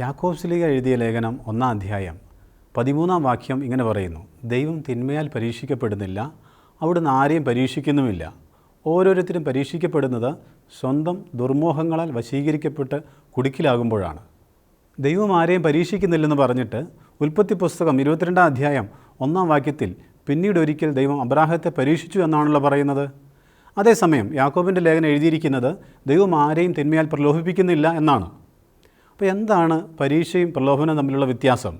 യാക്കോബ്സിലിക എഴുതിയ ലേഖനം ഒന്നാം അധ്യായം. പതിമൂന്നാം വാക്യം ഇങ്ങനെ പറയുന്നു. ദൈവം തിന്മയാൽ പരീക്ഷിക്കപ്പെടുന്നില്ല അവിടുന്ന് ആരെയും പരീക്ഷിക്കുന്നുമില്ല. ഓരോരുത്തരും പരീക്ഷിക്കപ്പെടുന്നത് സ്വന്തം ദുർമോഹങ്ങളാൽ വശീകരിക്കപ്പെട്ട് കുടുക്കിലാകുമ്പോഴാണ്. ദൈവം ആരെയും പരീക്ഷിക്കുന്നില്ലെന്ന് പറഞ്ഞിട്ട് ഉൽപ്പത്തി പുസ്തകം ഇരുപത്തിരണ്ടാം അധ്യായം ഒന്നാം വാക്യത്തിൽ പിന്നീട് ഒരിക്കൽ ദൈവം അബ്രാഹത്തെ പരീക്ഷിച്ചു എന്നാണല്ലോ പറയുന്നത്. അതേസമയം യാക്കോബിന്റെ ലേഖനം എഴുതിയിരിക്കുന്നത് ദൈവം ആരെയും തിന്മയാൽ പ്രലോഭിപ്പിക്കുന്നില്ല എന്നാണ്. അപ്പോൾ എന്താണ് പരീക്ഷയും പ്രലോഭനവും തമ്മിലുള്ള വ്യത്യാസം?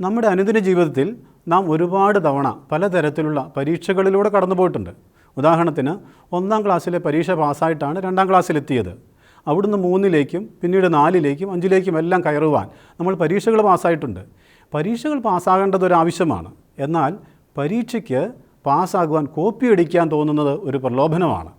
നമ്മുടെ അനുദിന ജീവിതത്തിൽ നാം ഒരുപാട് തവണ പലതരത്തിലുള്ള പരീക്ഷകളിലൂടെ കടന്നു പോയിട്ടുണ്ട്. ഉദാഹരണത്തിന് ഒന്നാം ക്ലാസ്സിലെ പരീക്ഷ പാസ്സായിട്ടാണ് രണ്ടാം ക്ലാസ്സിലെത്തിയത്. അവിടുന്ന് മൂന്നിലേക്കും പിന്നീട് നാലിലേക്കും അഞ്ചിലേക്കും എല്ലാം കയറുവാൻ നമ്മൾ പരീക്ഷകൾ പാസ്സായിട്ടുണ്ട്. പരീക്ഷകൾ പാസ്സാകേണ്ടത് ഒരു ആവശ്യമാണ്. എന്നാൽ പരീക്ഷയ്ക്ക് പാസ്സാകുവാൻ കോപ്പി അടിക്കാൻ തോന്നുന്നത് ഒരു പ്രലോഭനമാണ്.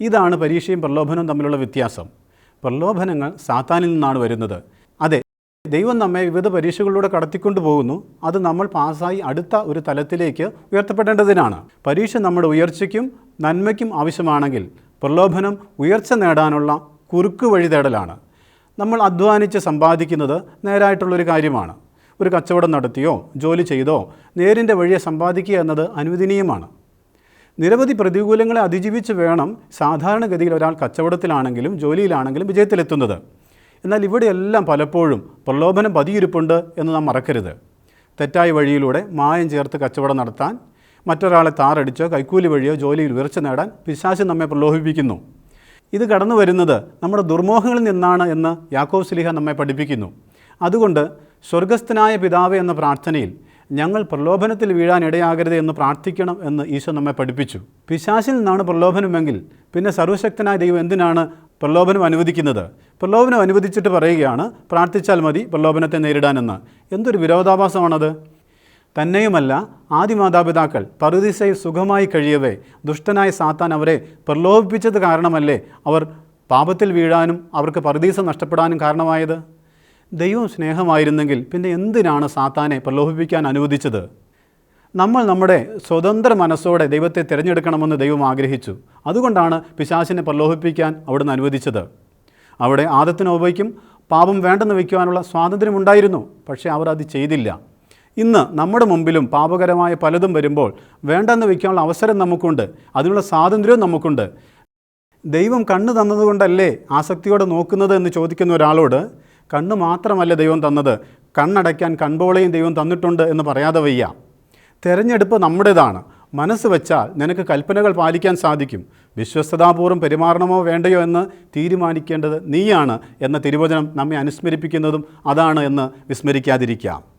ഇതാണ് പരീക്ഷയും പ്രലോഭനവും തമ്മിലുള്ള വ്യത്യാസം. പ്രലോഭനങ്ങൾ സാത്താനിൽ നിന്നാണ് വരുന്നത്. അതെ ദൈവം നമ്മെ വിവിധ പരീക്ഷകളിലൂടെ കടത്തിക്കൊണ്ടു പോകുന്നു. അത് നമ്മൾ പാസ്സായി അടുത്ത ഒരു തലത്തിലേക്ക് ഉയർത്തപ്പെടേണ്ടതിനാണ്. പരീക്ഷ നമ്മുടെ ഉയർച്ചയ്ക്കും നന്മയ്ക്കും ആവശ്യമാണെങ്കിൽ പ്രലോഭനം ഉയർച്ച നേടാനുള്ള കുറുക്ക് വഴി തേടലാണ്. നമ്മൾ അധ്വാനിച്ച് സമ്പാദിക്കുന്നത് നേരായിട്ടുള്ളൊരു കാര്യമാണ്. ഒരു കച്ചവടം നടത്തിയോ ജോലി ചെയ്തോ നേരിന്റെ വഴിയെ സമ്പാദിക്കുക എന്നത് അനുവദനീയമാണ്. നിരവധി പ്രതികൂലങ്ങളെ അതിജീവിച്ച് വേണം സാധാരണഗതിയിൽ ഒരാൾ കച്ചവടത്തിലാണെങ്കിലും ജോലിയിലാണെങ്കിലും വിജയത്തിലെത്തുന്നത്. എന്നാൽ ഇവിടെയെല്ലാം പലപ്പോഴും പ്രലോഭനം പതിയിരിപ്പുണ്ട് എന്ന് നാം മറക്കരുത്. തെറ്റായ വഴിയിലൂടെ മായം ചേർത്ത് കച്ചവടം നടത്താൻ മറ്റൊരാളെ താറടിച്ചോ കൈക്കൂലി വഴിയോ ജോലിയിൽ ഉയർച്ച നേടാൻ പിശാച് നമ്മെ പ്രലോഭിപ്പിക്കുന്നു. ഇത് കടന്നു വരുന്നത് നമ്മുടെ ദുർമോഹങ്ങളിൽ നിന്നാണ് എന്ന് യാക്കോബ് സ്ലിഹ നമ്മെ പഠിപ്പിക്കുന്നു. അതുകൊണ്ട് സ്വർഗസ്ഥനായ പിതാവ് എന്ന പ്രാർത്ഥനയിൽ ഞങ്ങൾ പ്രലോഭനത്തിൽ വീഴാൻ ഇടയാകരുത് എന്ന് പ്രാർത്ഥിക്കണം എന്ന് ഈശോ നമ്മെ പഠിപ്പിച്ചു. പിശാശിൽ നിന്നാണ് പ്രലോഭനമെങ്കിൽ പിന്നെ സർവശക്തനായ ദൈവം എന്തിനാണ് പ്രലോഭനം അനുവദിക്കുന്നത്? പ്രലോഭനം അനുവദിച്ചിട്ട് പറയുകയാണ് പ്രാർത്ഥിച്ചാൽ മതി പ്രലോഭനത്തെ നേരിടാനെന്ന്. എന്തൊരു വിരോധാഭാസമാണത്? തന്നെയുമല്ല ആദിമാതാപിതാക്കൾ പറുദിശയിൽ സുഖമായി കഴിയവേ ദുഷ്ടനായ സാത്താൻ അവരെ പ്രലോഭിപ്പിച്ചത് കാരണമല്ലേ അവർ പാപത്തിൽ വീഴാനും അവർക്ക് പറുദീസ നഷ്ടപ്പെടാനും കാരണമായത്? ദൈവം സ്നേഹമായിരുന്നെങ്കിൽ പിന്നെ എന്തിനാണ് സാത്താനെ പ്രലോഭിപ്പിക്കാൻ അനുവദിച്ചത്? നമ്മൾ നമ്മുടെ സ്വതന്ത്ര മനസ്സോടെ ദൈവത്തെ തിരഞ്ഞെടുക്കണമെന്ന് ദൈവം ആഗ്രഹിച്ചു. അതുകൊണ്ടാണ് പിശാചിനെ പ്രലോഭിപ്പിക്കാൻ അവിടുന്ന് അനുവദിച്ചത്. അവിടെ ആദത്തിനോബയ്ക്കും പാപം വേണ്ടെന്ന് വയ്ക്കുവാനുള്ള സ്വാതന്ത്ര്യമുണ്ടായിരുന്നു പക്ഷേ അവർ അത് ചെയ്തില്ല. ഇന്ന് നമ്മുടെ മുമ്പിലും പാപകരമായ പലതും വരുമ്പോൾ വേണ്ടെന്ന് വയ്ക്കാനുള്ള അവസരം നമുക്കുണ്ട് അതിനുള്ള സ്വാതന്ത്ര്യവും നമുക്കുണ്ട്. ദൈവം കണ്ണു തന്നതുകൊണ്ടല്ലേ ആസക്തിയോടെ നോക്കുന്നത് എന്ന് ചോദിക്കുന്ന ഒരാളോട് കണ്ണ് മാത്രമല്ല ദൈവം തന്നത്. കണ്ണടയ്ക്കാൻ കൺപോളയും ദൈവം തന്നിട്ടുണ്ട് എന്ന് പറയാതെ വയ്യ. തെരഞ്ഞെടുപ്പ് നമ്മുടേതാണ്. മനസ്സ് വെച്ചാൽ നിനക്ക് കൽപ്പനകൾ പാലിക്കാൻ സാധിക്കും. വിശ്വസ്തതാപൂർവം പെരുമാറണമോ വേണ്ടയോ എന്ന് തീരുമാനിക്കേണ്ടത് നീയാണ് എന്ന തിരുവചനം നമ്മെ അനുസ്മരിപ്പിക്കുന്നതും അതാണ് എന്ന് വിസ്മരിക്കാതിരിക്കാം.